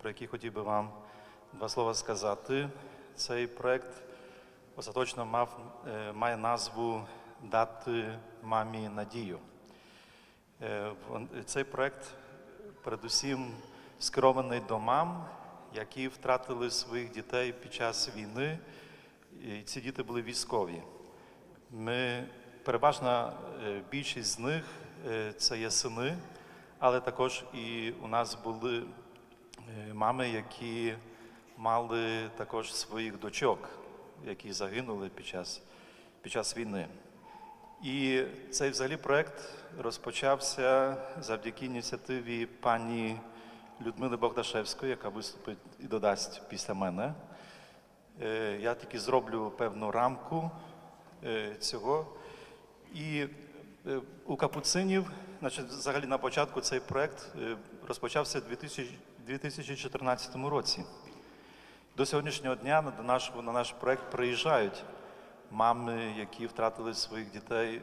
про який хотів би вам два слова сказати. Цей проект остаточно мав, е, має назву Дати мамі надію. Е, Цей проект передусім скерований до мам, які втратили своїх дітей під час війни, і ці діти були військові. Ми переважна е, більшість з них е, це є сини, але також і у нас були е, мами, які мали також своїх дочок, які загинули під час, під час війни. І цей взагалі проект розпочався завдяки ініціативі пані Людмили Богдашевської, яка виступить і додасть після мене. Е, Я тільки зроблю певну рамку е, цього. І е, у капуцинів, значить, взагалі на початку цей проект е, розпочався у 2000 2014 році. До сьогоднішнього дня на наш, на наш проект приїжджають мами, які втратили своїх дітей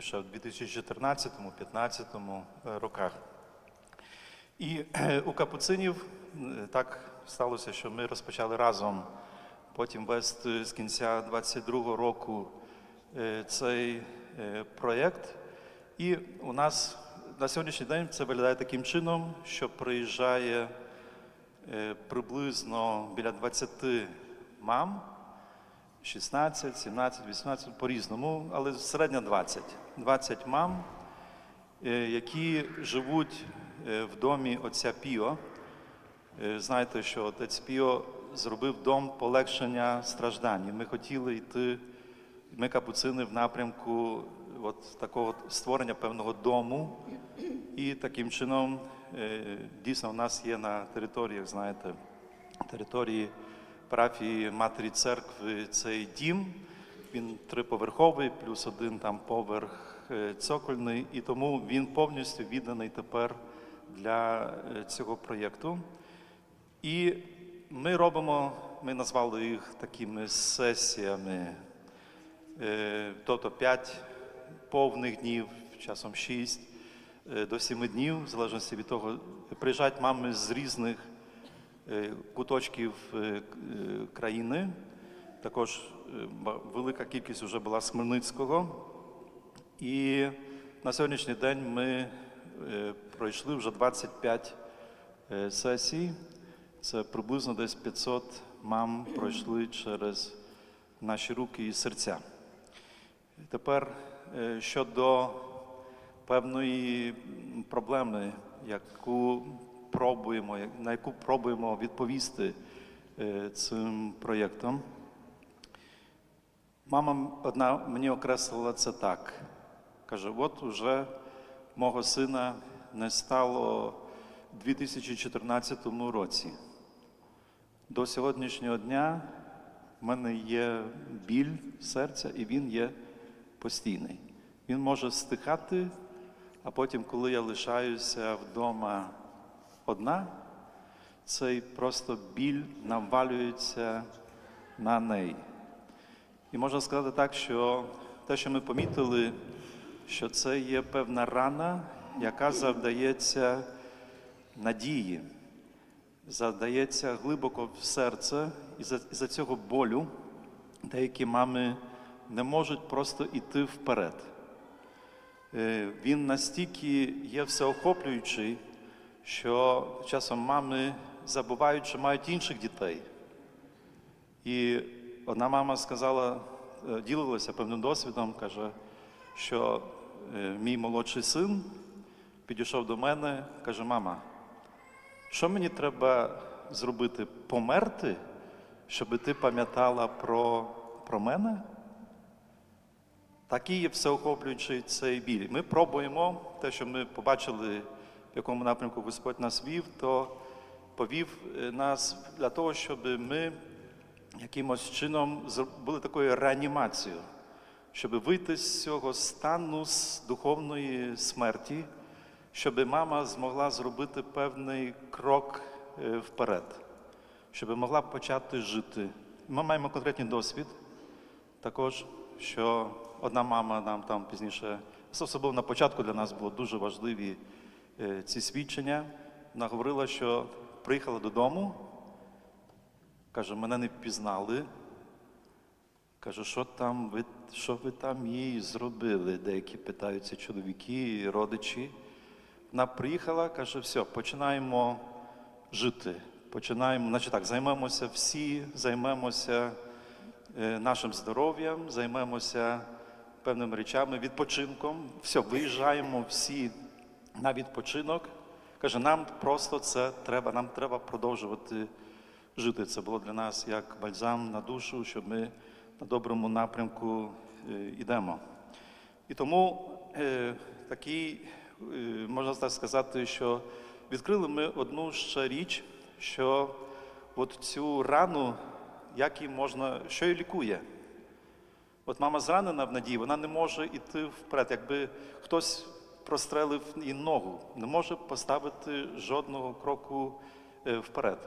ще в 2014-2015 роках. І е, у капуцинів е, так сталося, що ми розпочали разом потім вести з кінця 22-го року е, цей е, проєкт. І у нас на сьогоднішній день це виглядає таким чином, що приїжджає е, приблизно біля 20 мам, 16, 17, 18, по-різному, але середня 20. 20 мам, е, які живуть е, в домі отця Піо. Знаєте, що отець Піо зробив дом полегшення страждань. Ми хотіли йти, ми капуцини в напрямку от такого створення певного дому. І таким чином, е, дійсно, у нас є на територіях, знаєте, території парафії Матері Церкви цей дім. Він триповерховий, плюс один там поверх е, цокольний, і тому він повністю відданий тепер для е, цього проєкту. І ми робимо, ми назвали їх такими сесіями, тобто 5 повних днів, часом 6 е, до 7 днів, в залежності від того, приїжджають мами з різних е, куточків е, країни. Також велика кількість вже була з Хмельницького. І на сьогоднішній день ми пройшли вже 25 е, сесій. Це приблизно десь 500 мам пройшли через наші руки і серця. Тепер щодо певної проблеми, яку пробуємо, на яку пробуємо відповісти е, цим проєктом. Мама одна мені окреслила це так. Каже: от уже мого сина не стало у 2014 році. До сьогоднішнього дня в мене є біль серця, і він є постійний. Він може стихати, а потім, коли я лишаюся вдома одна, цей просто біль навалюється на неї. І можна сказати так, що те, що ми помітили, що це є певна рана, яка завдається надії, завдається глибоко в серце, і за, і за цього болю деякі мами не можуть просто йти вперед. Е, Він настільки є всеохоплюючий, що часом мами забувають, що мають інших дітей. І одна мама сказала, е, ділилася певним досвідом, каже, що е, мій молодший син підійшов до мене, каже: мама, що мені треба зробити? Померти, щоб ти пам'ятала про, про мене? Такий є всеохоплюючий цей біль. Ми пробуємо те, що ми побачили, в якому напрямку Господь нас вів, то повів е, нас для того, щоб ми якимось чином зробили такою реанімацією, щоб вийти з цього стану з духовної смерті, щоб мама змогла зробити певний крок е, вперед, щоб могла почати жити. Ми маємо конкретний досвід також, що одна мама нам там пізніше, особливо на початку для нас було дуже важливі е, ці свідчення. Вона говорила, що приїхала додому, каже, мене не впізнали. Каже, що там ви, що ви там їй зробили? Деякі питаються чоловіки, родичі. Вона приїхала, каже, все, починаємо жити. Починаємо, значить так, займемося всі, займемося е, нашим здоров'ям, займемося певними речами, відпочинком. Все, виїжджаємо всі на відпочинок. Каже, нам просто це треба, нам треба продовжувати жити. Це було для нас як бальзам на душу, щоб ми на доброму напрямку е, йдемо. І тому е, такий, е, можна сказати, що відкрили ми одну ще річ, що от цю рану, як її можна, що її лікує. От мама зранена в надії, вона не може йти вперед. Якби хтось прострелив їй ногу, не може поставити жодного кроку е, вперед.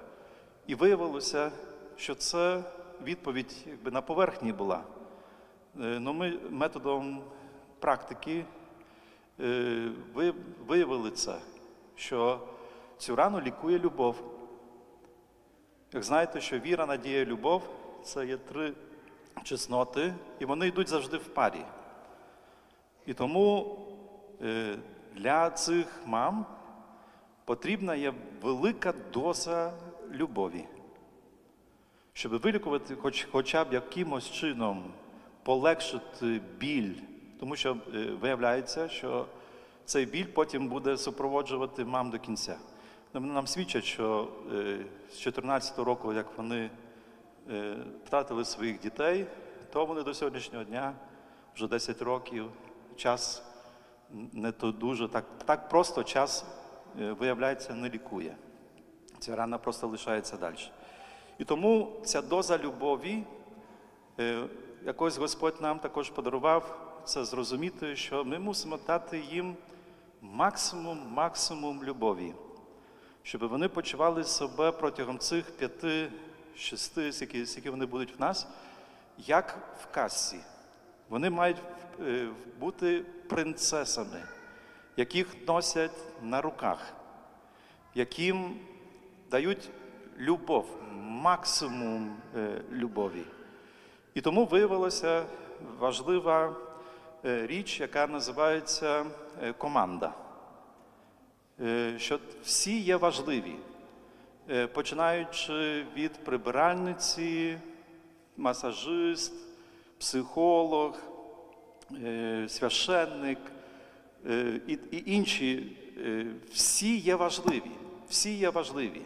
І виявилося, що це відповідь якби, на поверхні була. Е, Ну, ми методом практики е, виявили це, що цю рану лікує любов. Як знаєте, що віра, надія, любов це є три чесноти, і вони йдуть завжди в парі. І тому е, для цих мам потрібна є велика доза любові, щоб вилікувати хоч, хоча б якимось чином полегшити біль, тому що е, виявляється, що цей біль потім буде супроводжувати мам до кінця. Нам свідчать, що е, з 14 року, як вони втратили своїх дітей, то вони до сьогоднішнього дня, вже 10 років, час не то дуже так, так просто час, е, виявляється, не лікує. Ця рана просто лишається далі. І тому ця доза любові, е, якось Господь нам також подарував це зрозуміти, що ми мусимо дати їм максимум, максимум любові, щоб вони почували себе протягом цих п'яти, шести, скільки, скільки вони будуть в нас, як в касі. Вони мають е, бути принцесами, яких носять на руках, яким дають любов, максимум е, любові. І тому виявилася важлива е, річ, яка називається команда. Що всі є важливі, починаючи від прибиральниці, масажист, психолог, е, священник е, і, інші, е, всі є важливі, всі є важливі,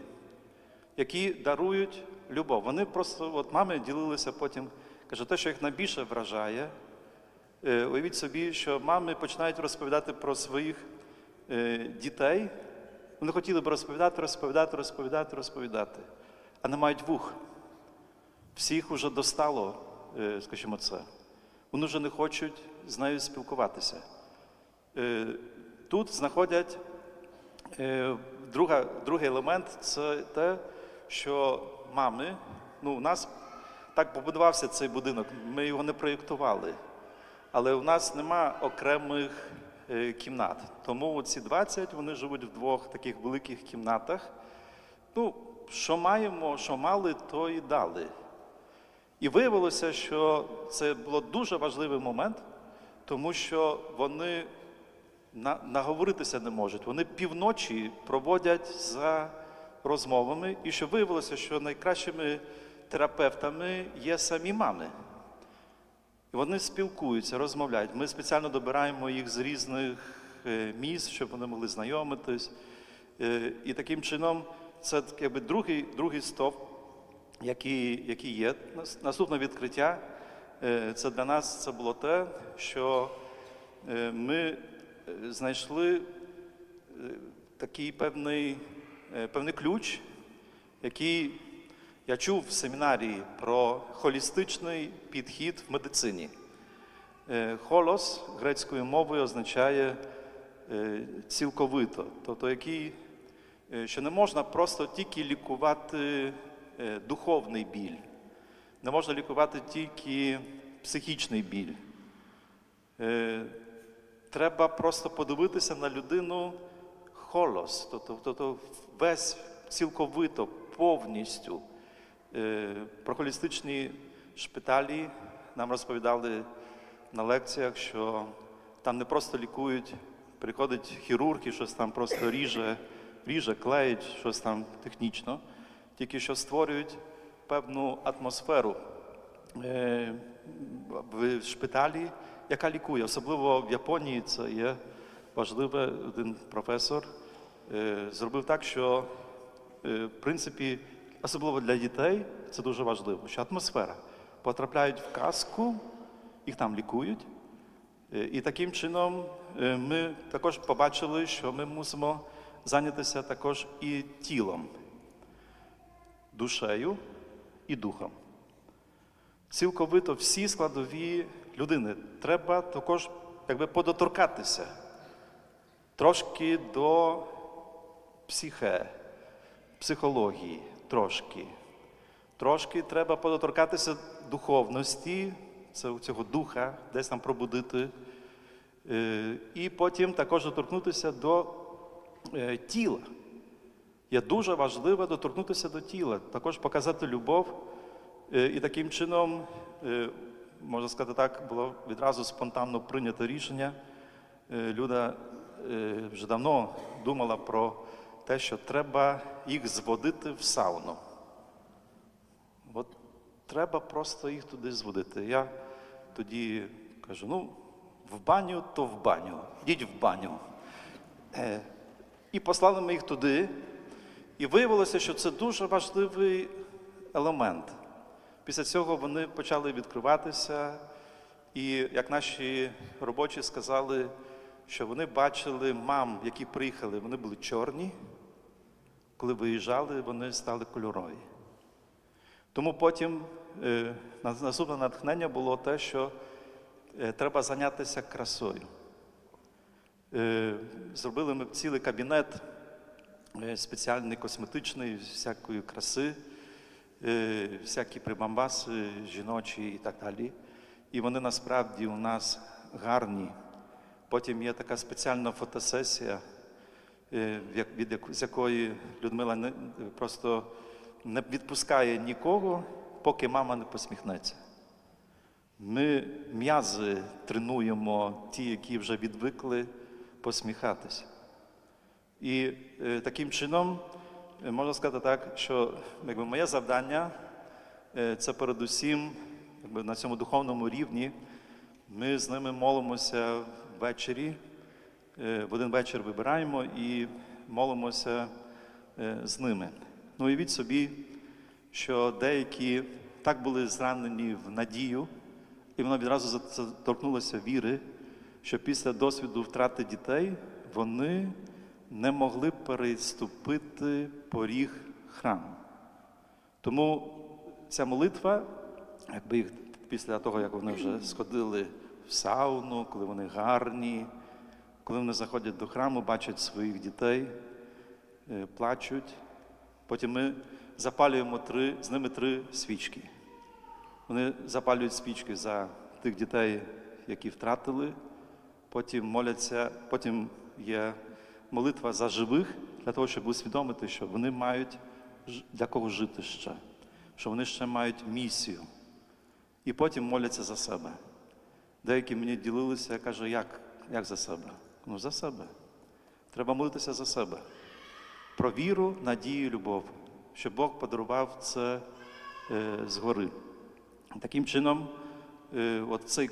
які дарують любов. Вони просто, от мами ділилися потім, каже, те, що їх найбільше вражає, е, уявіть собі, що мами починають розповідати про своїх е, дітей. Вони хотіли б розповідати, розповідати, розповідати, розповідати, а не мають вух. Всіх уже достало, е, скажімо це. Вони вже не хочуть з нею спілкуватися. Е, Тут знаходять е, друга, другий елемент це те, що мами, ну, у нас так побудувався цей будинок, ми його не проєктували, але у нас нема окремих кімнат. Тому ці 20 вони живуть в двох таких великих кімнатах. Ну, що маємо, що мали, то і дали. І виявилося, що це було дуже важливий момент, тому що вони наговоритися не можуть. Вони півночі проводять за розмовами, і що виявилося, що найкращими терапевтами є самі мами. І вони спілкуються, розмовляють. Ми спеціально добираємо їх з різних е, міст, щоб вони могли знайомитись. Е, І таким чином це якби другий, другий стовп, який, який є. Наступне відкриття е, це для нас це було те, що ми знайшли такий певний, певний ключ, який я чув в семінарії про холістичний підхід в медицині. Е, Холос грецькою мовою означає е, цілковито, тобто який, е, що не можна просто тільки лікувати духовний біль, не можна лікувати тільки психічний біль. Треба просто подивитися на людину холос, тобто, тобто весь цілковито, повністю. Е, Про холістичні шпиталі нам розповідали на лекціях, що там не просто лікують, приходить хірург і щось там просто ріже, ріже, клеїть, щось там технічно, тільки що створюють певну атмосферу е, в шпиталі, яка лікує. Особливо в Японії це є важливе. Один професор е, зробив так, що в принципі, особливо для дітей, це дуже важливо, що атмосфера. Потрапляють в казку, їх там лікують. Е, І таким чином е, ми також побачили, що ми мусимо зайнятися також і тілом, душею і духом. Цілковито всі складові людини. Треба також якби, подоторкатися трошки до психе, психології, трошки. Трошки треба подоторкатися духовності, цього духа, десь там пробудити. Е, І потім також доторкнутися до е, тіла. Є дуже важливо доторкнутися до тіла, також показати любов. Е, І таким чином, можна сказати так, було відразу спонтанно прийнято рішення. Люда вже давно думала про те, що треба їх зводити в сауну. От треба просто їх туди зводити. Я тоді кажу: ну, в баню, то в баню. Йдіть в баню. Е, І послали ми їх туди. І виявилося, що це дуже важливий елемент. Після цього вони почали відкриватися, і як наші робочі сказали, що вони бачили мам, які приїхали, вони були чорні, коли виїжджали, вони стали кольорові. Тому потім е, наступне натхнення було те, що е, треба зайнятися красою. Е, Зробили ми цілий кабінет е, спеціальний косметичний, всякої краси, е, всякі прибамбаси жіночі і так далі. І вони насправді у нас гарні. Потім є така спеціальна фотосесія, від з якої Людмила не, просто не відпускає нікого, поки мама не посміхнеться. Ми м'язи тренуємо ті, які вже відвикли посміхатися. І е, таким чином е, можна сказати так, що якби, моє завдання е, це передусім якби, на цьому духовному рівні. Ми з ними молимося ввечері. Е, В один вечір вибираємо і молимося е, з ними. Ну, уявіть собі, що деякі так були зранені в надію, і воно відразу за- заторкнулося віри, що після досвіду втрати дітей вони не могли переступити поріг храму. Тому ця молитва, якби їх після того, як вони вже сходили в сауну, коли вони гарні, коли вони заходять до храму, бачать своїх дітей, е, плачуть. Потім ми запалюємо три, з ними три свічки. Вони запалюють свічки за тих дітей, які втратили, потім моляться, потім є молитва за живих, для того, щоб усвідомити, що вони мають для кого жити ще, що вони ще мають місію. І потім моляться за себе. Деякі мені ділилися, я кажу, як, як за себе? Ну, за себе. Треба молитися за себе. Про віру, надію, любов, щоб Бог подарував це е, згори. Таким чином, е, от цей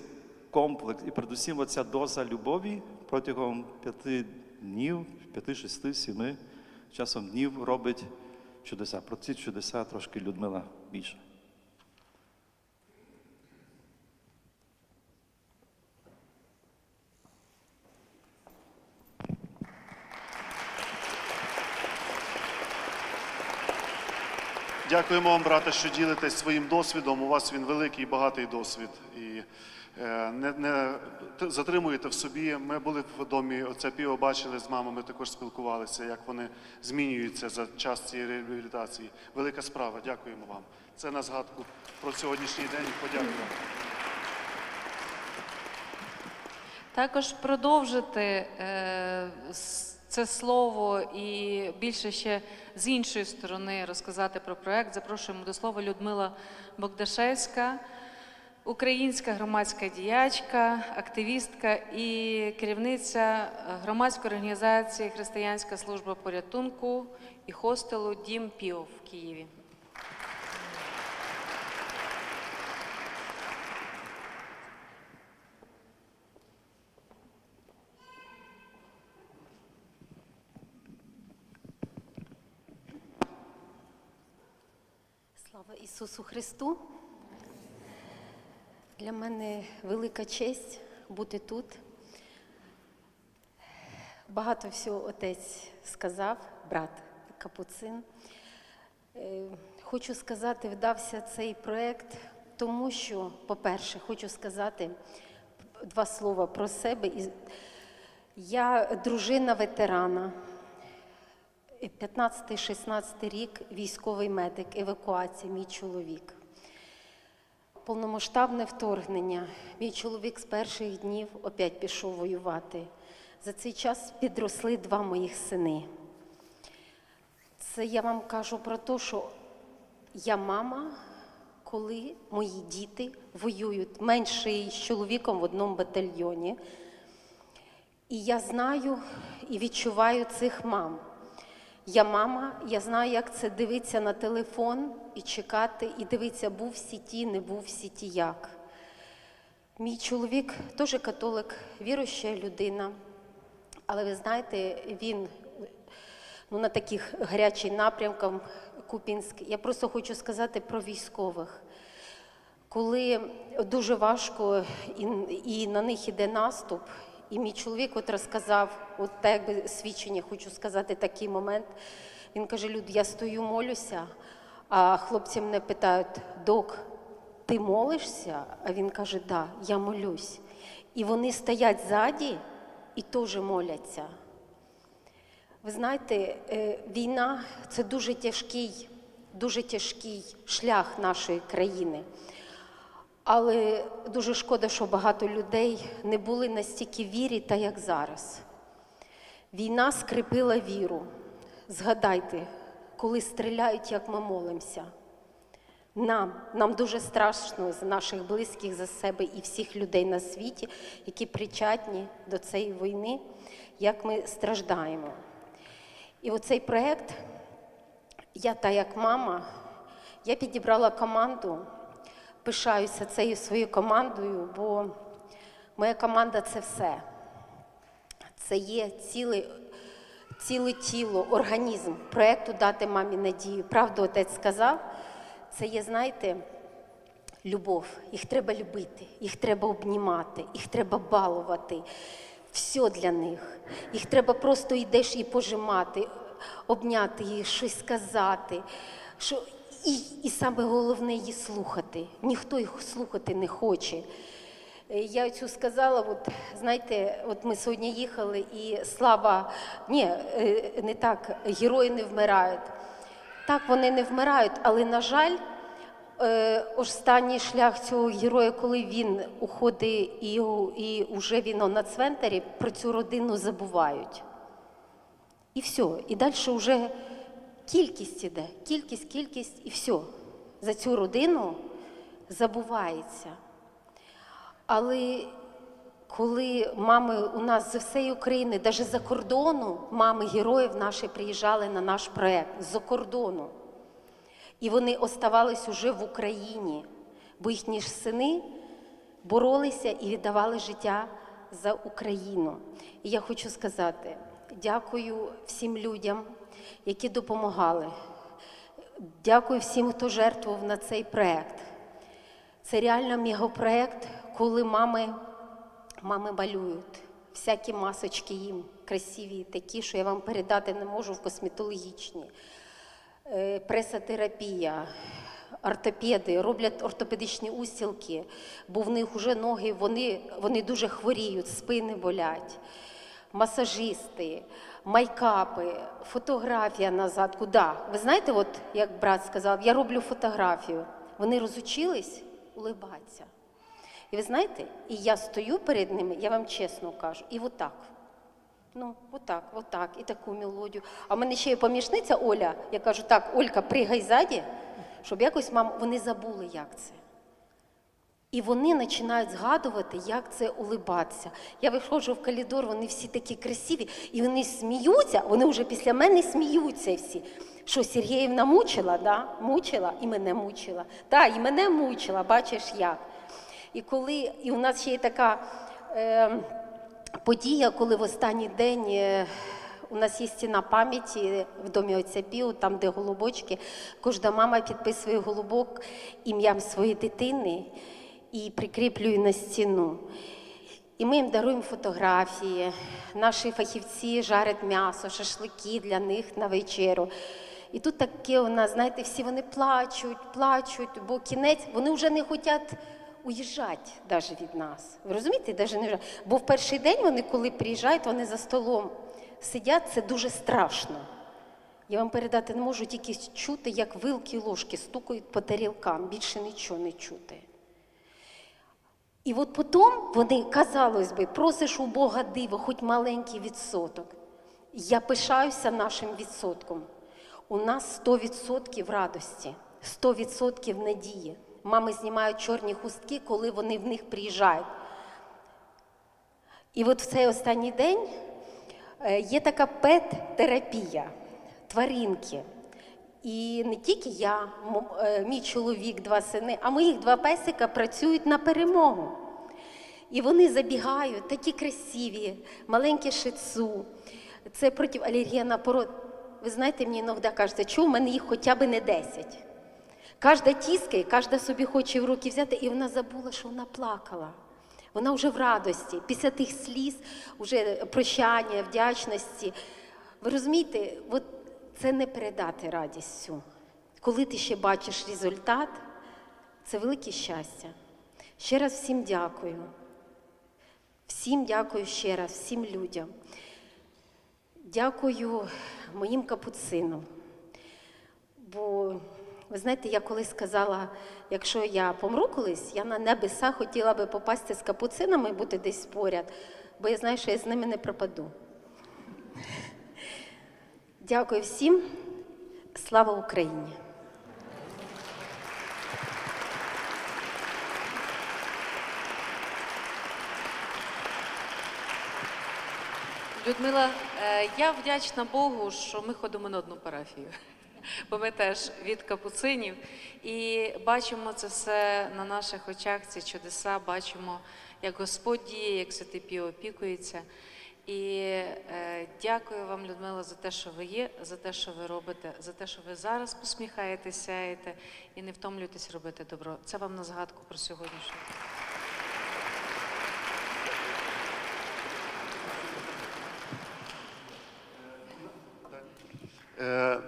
комплекс, і передусім оця доза любові протягом п'яти днів, п'яти, шести, сіми часом днів робить чудеса. Про ці чудеса трошки Людмила більше. Дякуємо вам, брате, що ділитесь своїм досвідом. У вас він великий, багатий досвід. І е, не, не затримуєте в собі. Ми були в домі оце піво, бачили з мамами, також спілкувалися, як вони змінюються за час цієї реабілітації. Велика справа. Дякуємо вам. Це на згадку про сьогоднішній день. Подякуємо. Також продовжити е, це слово і більше ще з іншої сторони розказати про проект. Запрошуємо до слова Людмила Богдашевська, українська громадська діячка, активістка і керівниця громадської організації Християнська служба порятунку і хостелу Дім Піо в Києві. Слава Ісусу Христу! Для мене велика честь бути тут. Багато всього отець сказав, брат Капуцин. Е, Хочу сказати, вдався цей проєкт, тому що, по-перше, хочу сказати два слова про себе. Я дружина ветерана. 15-16 рік військовий медик, евакуація, мій чоловік. Повномасштабне вторгнення. Мій чоловік з перших днів опять пішов воювати. За цей час підросли два моїх сини. Це я вам кажу про те, що я мама, коли мої діти воюють менший з чоловіком в одному батальйоні. І я знаю і відчуваю цих мам. Я мама, я знаю, як це дивитися на телефон і чекати, і дивитися, був в сіті, не був в сіті як. Мій чоловік теж католик, віруюча людина, але ви знаєте, він ну, на таких гарячих напрямках Купінськ. Я просто хочу сказати про військових. Коли дуже важко і, і на них іде наступ, і мій чоловік от розказав, от так якби свідчення, хочу сказати такий момент. Він каже: Люд, я стою, молюся, а хлопці мене питають, док, ти молишся? А він каже, да, я молюсь. І вони стоять ззаді і теж моляться. Ви знаєте, е, війна це дуже тяжкий, дуже тяжкий шлях нашої країни. Але дуже шкода, що багато людей не були настільки вірі, та як зараз. Війна скріпила віру. Згадайте, коли стріляють, як ми молимося. Нам, нам дуже страшно за наших близьких, за себе і всіх людей на світі, які причетні до цієї війни, як ми страждаємо. І оцей проєкт, я та як мама, я підібрала команду, пишаюся цією своєю командою, бо моя команда це все. Це є ціле, ціле тіло, організм проєкту дати мамі надію. Правду отець сказав, це є, знаєте, любов. Їх треба любити, їх треба обнімати, їх треба балувати. Все для них. Їх треба просто йдеш і пожимати, обняти їх, щось сказати. Що... І, і саме головне її слухати. Ніхто їх слухати не хоче. Е, Я цю сказала, от знаєте, от ми сьогодні їхали, і слава, ні, е, не так, герої не вмирають. Так, вони не вмирають, але, на жаль, е, останній шлях цього героя, коли він уходить і, і вже він на цвинтарі, про цю родину забувають. І все. І далі вже кількість іде, кількість, кількість, і все. За цю родину забувається. Але коли мами у нас з всієї України, навіть за кордону, мами героїв наші приїжджали на наш проєкт з-за кордону. І вони оставались уже в Україні, бо їхні ж сини боролися і віддавали життя за Україну. І я хочу сказати дякую всім людям, які допомагали. Дякую всім, хто жертвував на цей проєкт. Це реально мегапроект, коли мами, мами малюють. Всякі масочки їм красиві, такі, що я вам передати не можу в косметологічні. Е, Пресотерапія, ортопеди роблять ортопедичні устілки, бо в них вже ноги, вони, вони дуже хворіють, спини болять. Масажисти, майкапи, фотографія назад. Куди? Ви знаєте, от як брат сказав, я роблю фотографію. Вони розучились улибатися. І ви знаєте, і я стою перед ними, я вам чесно кажу, і отак. Ну, отак, отак, і таку мелодію. А в мене ще є помічниця Оля. Я кажу, так, Олька, пригай ззаді, щоб якось мам, вони забули, як це. І вони починають згадувати, як це улибатися. Я виходжу в коридор, вони всі такі красиві, і вони сміються, вони вже після мене сміються всі. Що Сергіївна мучила, да? мучила і мене мучила. Так, і мене мучила, бачиш як. І коли, і у нас ще є така е, подія, коли в останній день е, у нас є стіна пам'яті в домі отця Піо, там, де голубочки, кожна мама підписує голубок ім'ям своєї дитини і прикріплює на стіну. І ми їм даруємо фотографії. Наші фахівці жарять м'ясо, шашлики для них на вечерю. І тут таке у нас, знаєте, всі вони плачуть, плачуть, бо кінець, вони вже не хочуть уїжджати навіть від нас. Ви розумієте, навіть не уїжджати. Бо в перший день вони, коли приїжджають, вони за столом сидять, це дуже страшно. Я вам передати не можу тільки чути, як вилки і ложки стукають по тарілкам, більше нічого не чути. І от потім вони, казалось би, просиш у Бога диво, хоч маленький відсоток. Я пишаюся нашим відсотком. У нас 100% радості, 100% надії. Мами знімають чорні хустки, коли вони в них приїжджають. І от в цей останній день е, є така пет-терапія, тваринки. І не тільки я, е, мій чоловік, два сини, а моїх два песика працюють на перемогу. І вони забігають, такі красиві, маленькі шицу. Це проти алергена пород. Ви знаєте, мені іноді кажеться, чому в мене їх хоча б не 10. Кожна тіскає, кожна собі хоче в руки взяти, і вона забула, що вона плакала. Вона вже в радості, після тих сліз, вже прощання, вдячності. Ви розумієте, от це не передати радість цю. Коли ти ще бачиш результат, це велике щастя. Ще раз всім дякую. Всім дякую ще раз, всім людям. Дякую моїм капуцинам. Бо, ви знаєте, я колись сказала, якщо я помру колись, я на небеса хотіла би попасти з капуцинами і бути десь поряд, бо я знаю, що я з ними не пропаду. Дякую всім. Слава Україні! Людмила, е, я вдячна Богу, що ми ходимо на одну парафію. Бо ми теж від капуцинів і бачимо це все на наших очах, ці чудеса, бачимо, як Господь діє, як Святий Піо опікується. І е, дякую вам, Людмила, за те, що ви є, за те, що ви робите, за те, що ви зараз посміхаєтеся, сяєте і не втомлюєтесь робити добро. Це вам на згадку про сьогоднішній.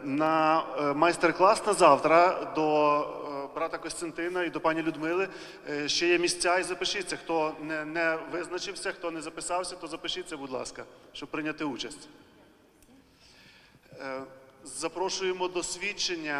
На е, майстер-клас на завтра до е, брата Костянтина і до пані Людмили е, ще є місця і запишіться. Хто не, не визначився, хто не записався, то запишіться, будь ласка, щоб прийняти участь. Е, Запрошуємо до свідчення.